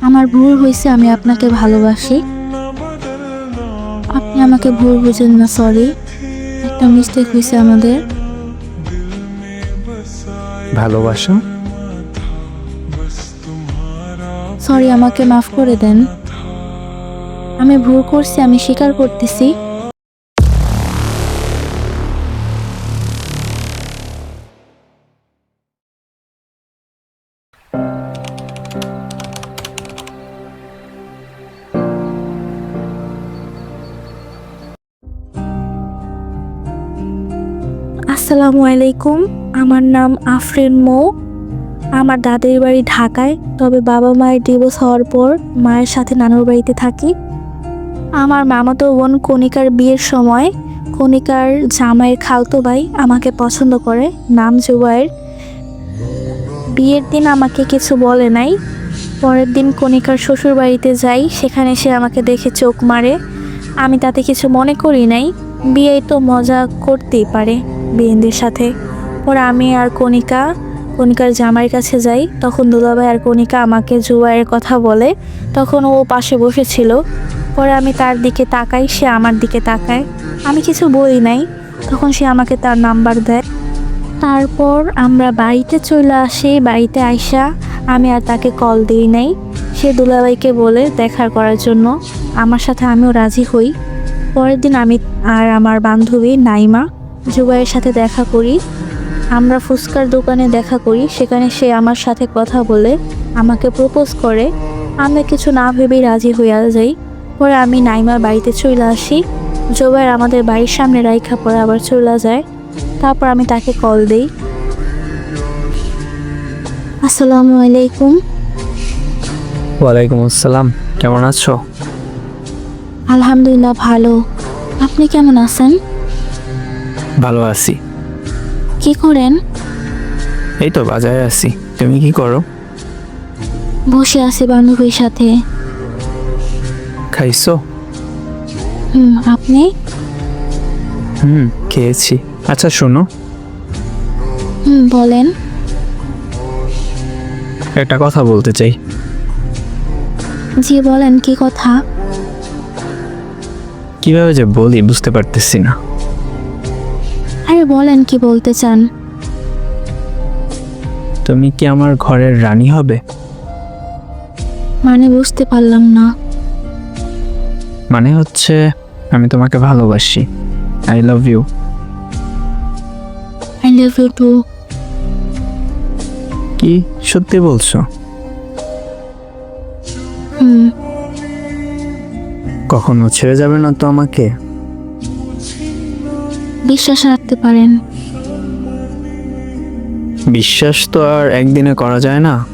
আমার ভুল হয়েছে আমি আপনাকে ভালোবাসি। আপনি আমাকে ভুল বুঝেন না সরি একটা মিস্টেক হয়েছে আমাদের। ভালোবাসা? সরি আমাকে মাফ করে দেন। আমি ভুল করছি আমি স্বীকার করতেছি। আসসালামু আলাইকুম। আমার নাম আফরিন মৌ। আমার দাদির বাড়ি ঢাকায়। তবে বাবা মায়ের ডিভোর্স হওয়ার পর মায়ের সাথে নানুর বাড়িতে থাকি। আমার মামাতো বোন কণিকার বিয়ের সময়। কণিকার জামাইয়ের খালতো ভাই আমাকে পছন্দ করে, নাম জুবাইয়ের বিয়ের দিন আমাকে কিছু বলে নাই। পরের দিন কণিকার শ্বশুর বাড়িতে যাই, সেখানে সে আমাকে দেখে চোখ মারে। আমি তাতে কিছু মনে করি নাই। বিয়ে তো মজা করতেই পারে। বিয়েনদের সাথে। পরে আমি আর কণিকা, কণিকার জামাইয়ের কাছে যাই। তখন দুলাভাই আর কণিকা আমাকে জুবাইয়ের কথা বলে। তখন ও পাশে বসেছিল। পরে আমি তার দিকে তাকাই, সে আমার দিকে তাকায়। আমি কিছু বলি নাই। তখন সে আমাকে তার নাম্বার দেয়। তারপর আমরা বাড়িতে চলে আসি। বাড়িতে আইসা আমি আর তাকে কল দিই নাই। সে দুলাভাইকে বলে, দেখার করার জন্য আমার সাথে আমিও রাজি হই। পরের দিন আমি আর আমার বান্ধবী নাইমা জুবাইয়ের সাথে দেখা করি আমরা ফুচকার দোকানে দেখা করি সেখানে সে আমার সাথে কথা বলে আমাকে প্রপোজ করে। আমরা কিছু না ভেবেই রাজি হইয়া যাই। পরে আমি নাইমার বাড়িতে চলে আসি। জোবাইর আমাদের বাড়ির সামনে রাইখা পরে আবার চলে যায়। তারপর আমি তাকে কল দিই। আসসালামু আলাইকুম। ওয়ালাইকুম আসসালাম। কেমন আছো? আলহামদুলিল্লাহ ভালো। আপনি কেমন আছেন? ভালো আছি। কি করেন? এই তো বাজারে আছি। তুমি কি করো? বসে আছি বান্ধবীর সাথে। খাইছো? হুম আপনি? হুম খেয়েছি। আচ্ছা শোনো। হুম বলেন। একটা কথা বলতে চাই। জি বলেন কি কথা? কীভাবে যে বলি বুঝতে পারতেছি না। বলেন কি বলতে চান? তুমি কি আমার ঘরের রানী হবে? মানে বুঝতে পারলাম না। মানে হচ্ছে আমি তোমাকে ভালোবাসি। I love you I love you too কি সত্যি বলছো? কখনো ছেড়ে যাবে না তো আমাকে? বিশ্বাস রাখতে পারেন। বিশ্বাস তো আর একদিনে করা যায় না।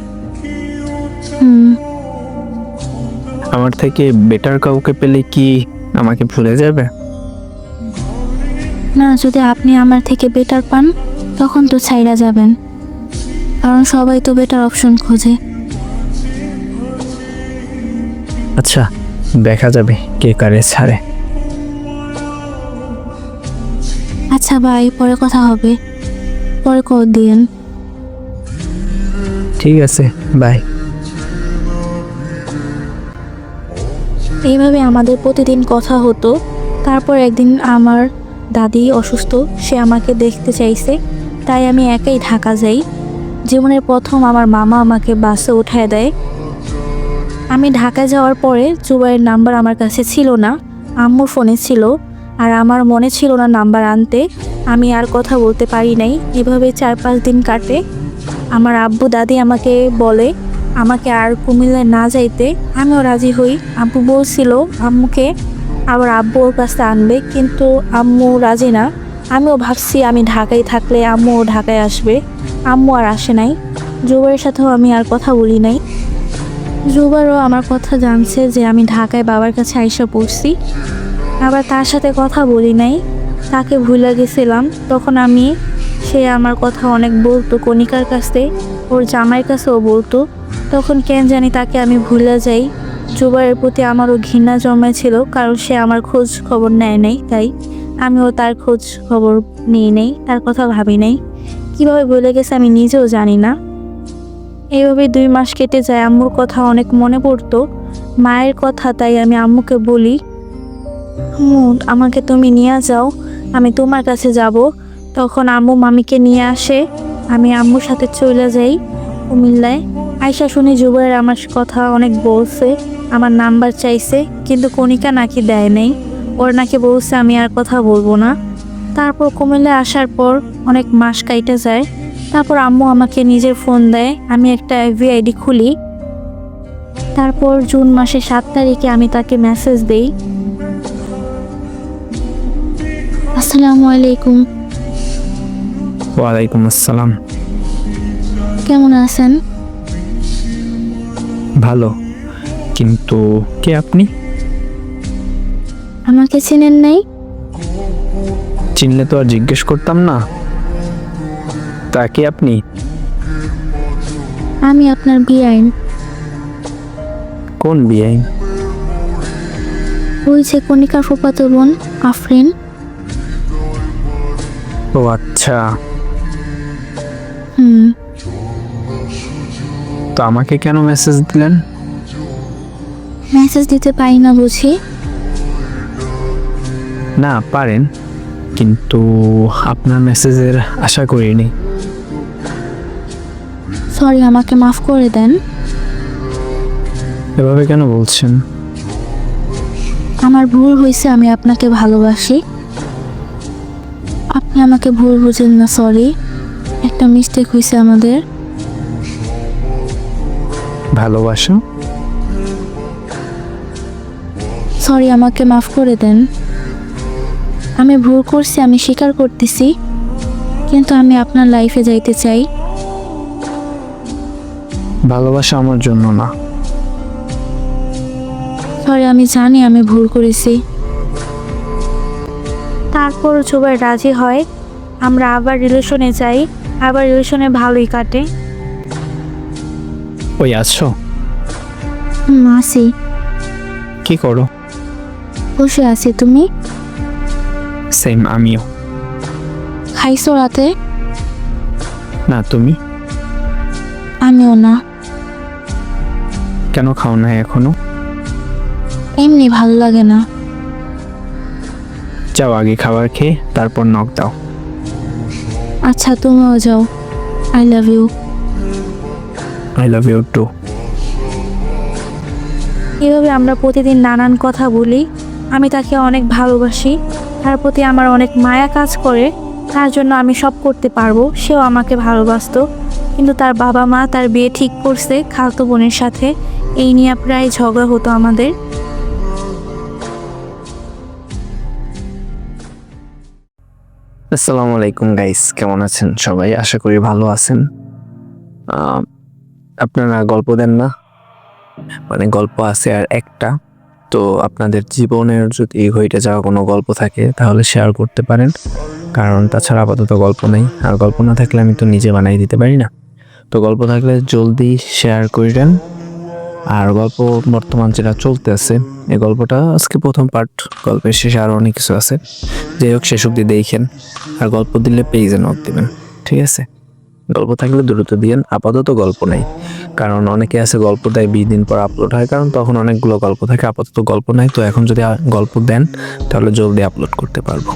হুম। আমার থেকে বেটার কাউকে পেলে কি আমাকে ভুলে যাবে? না যদি আপনি আমার থেকে বেটার পান তখন তো ছাইরা যাবেন। কারণ সবাই তো বেটার অপশন খোঁজে। আচ্ছা দেখা যাবে কে কারে ছাড়ে। আচ্ছা ভাই পরে কথা হবে। পরে কল দিয়েন। ঠিক আছে বাই এইভাবে আমাদের প্রতিদিন কথা হতো। তারপর একদিন আমার দাদি অসুস্থ সে আমাকে দেখতে চাইছে। তাই আমি একাই ঢাকা যাই। জীবনের প্রথম আমার মামা আমাকে বাসে উঠায় দেয়। আমি ঢাকা যাওয়ার পরে জুবাইয়ের নাম্বার আমার কাছে ছিল না। আম্মুর ফোনে ছিল। আর আমার মনে ছিল না নাম্বার আনতে। আমি আর কথা বলতে পারি নাই। এভাবে চার পাঁচ দিন কাটে। আমার আব্বু দাদি আমাকে বলে, আমাকে আর কুমিল্লায় না যাইতে। আমিও রাজি হই। আব্বু বলছিল, আম্মুকে আবার আব্বু ওর কাছে আনবে, কিন্তু আম্মু রাজি না। আমিও ভাবছি আমি ঢাকায় থাকলে আম্মুও ঢাকায় আসবে। আম্মু আর আসে নাই। জুবাইয়ের সাথেও আমি আর কথা বলি নাই। জুবারও আমার কথা জানছে যে আমি ঢাকায় বাবার কাছে আইসা পড়ছি। আবার তার সাথে কথা বলি নাই। তাকে ভুলে গেছিলাম। তখন আমি সে আমার কথা অনেক বলতো, কণিকার কাছে, ওর জামাইয়ের কাছেও বলতো। তখন কেন জানি তাকে আমি ভুলে যাই। জুবাইয়ের প্রতি আমারও ঘৃণা জন্মেছিল, কারণ সে আমার খোঁজ খবর নেয় নাই, তাই আমিও তার খোঁজ খবর নিয়ে নেই, তার কথা ভাবি নাই। কীভাবে বলে গেছে আমি নিজেও জানি না। এইভাবে দুই মাস কেটে যায়, আম্মুর কথা অনেক মনে পড়তো। মায়ের কথা তাই আমি আম্মুকে বলি আম্মু আমাকে তুমি নিয়ে যাও, আমি তোমার কাছে যাব। তখন আম্মু মামিকে নিয়ে আসে, আমি আম্মুর সাথে চলে যাই কুমিল্লায়। আয়সা শুনি জুবাইর আমার কথা অনেক বলছে, আমার নাম্বার চাইছে, কিন্তু কণিকা নাকি দেয় নেই। ওর নাকি বলছে, আমি আর কথা বলব না। তারপর কুমিল্লায় আসার পর অনেক মাস কাইটে যায়। তারপর আম্মু আমাকে নিজের ফোন দেয়, আমি একটা ভিআইডি খুলি। তারপর জুন মাসের সাত তারিখে আমি তাকে মেসেজ দেই। আসসালামু আলাইকুম। ওয়ালাইকুম আসসালাম। কেমন আছেন? ভালো। কিন্তু কে আপনি? আমাকে চেনেন নাই? চিনলে তো আর জিজ্ঞেস করতাম না। তা কে আপনি? আমি আপনার বিআইন। কোন বিয়ে ওই যে কণিকার ফুপাতো বোন আফরিন। ও আচ্ছা। হুম। তো আমাকে কেন মেসেজ দিলেন? মেসেজ দিতে পারি না বুঝি। না পারেন। কিন্তু আপনার মেসেজের আশা করিনি। সরি আমাকে মাফ করে দেন। এভাবে কেন বলছেন? আমার ভুল হয়েছে আমি আপনাকে ভালোবাসি। আপনি আমাকে ভুল বুঝেন না সরি একটা মিস্টেক হয়েছে আমাদের। ভালোবাসা? সরি আমাকে মাফ করে দেন। আমি ভুল করছি আমি স্বীকার করতেছি। কিন্তু আমি আপনার লাইফে যাইতে চাই। ভালোবাসা আমার জন্য না। সরি আমি জানি আমি ভুল করেছি। তারপর সবাই রাজি হয়। আমরা আবার রিলেশনে যাই আবার রিলেশনে ভালোই কাটে। ওই আছো হুম আসি। কি করো? বসে আছি তুমি? সেম আমিও। খাইছো রাতে? না তুমি? আমিও না। কেন খাও না এখনও? এমনি ভালো লাগে না। যাও আগে খাবার খেয়ে তারপর নক দাও। আচ্ছা তুমিও যাও। I love you I love you too এভাবে আমরা প্রতিদিন নানান কথা বলি। আমি তাকে অনেক ভালোবাসি। তার প্রতি আমার অনেক মায়া কাজ করে। তার জন্য আমি সব করতে পারব। সেও আমাকে ভালোবাসতো। কিন্তু তার বাবা মা তার বিয়ে ঠিক করছে খালতো বোনের সাথে। এই নিয়ে প্রায় ঝগড়া হতো আমাদের। আসসালামু আলাইকুম গাইস কেমন আছেন সবাই? আশা করি ভালো আছেন। আপনারা গল্প দেন না? মানে গল্প আছে আর একটা। তো আপনাদের জীবনের যদি হইতে যাওয়া কোনো গল্প থাকে, তাহলে শেয়ার করতে পারেন। কারণ তাছাড়া আপাতত গল্প নেই। আর গল্প না থাকলে আমি তো নিজে বানাই দিতে পারি না। তো গল্প থাকলে জলদি শেয়ার করিলেন আর গল্প বর্তমান যেটা চলতে আছে এই গল্পটা আজকে প্রথম পার্ট গল্পের শেষে আরও অনেক কিছু আছে। যাই হোক, শেষ অব্দি দেখেন, আর গল্প দিলে পেজে নক দিবেন, ঠিক আছে? গল্প থাকলে দ্রুত দিয়েন, আপাতত গল্প নেই, কারণ অনেকে আছে গল্প দেয় বিশ দিন পর আপলোড হয়, কারণ তখন অনেকগুলো গল্প থাকে, আপাতত গল্প নাই, তো এখন যদি গল্প দেন, তাহলে জলদি আপলোড করতে পারব।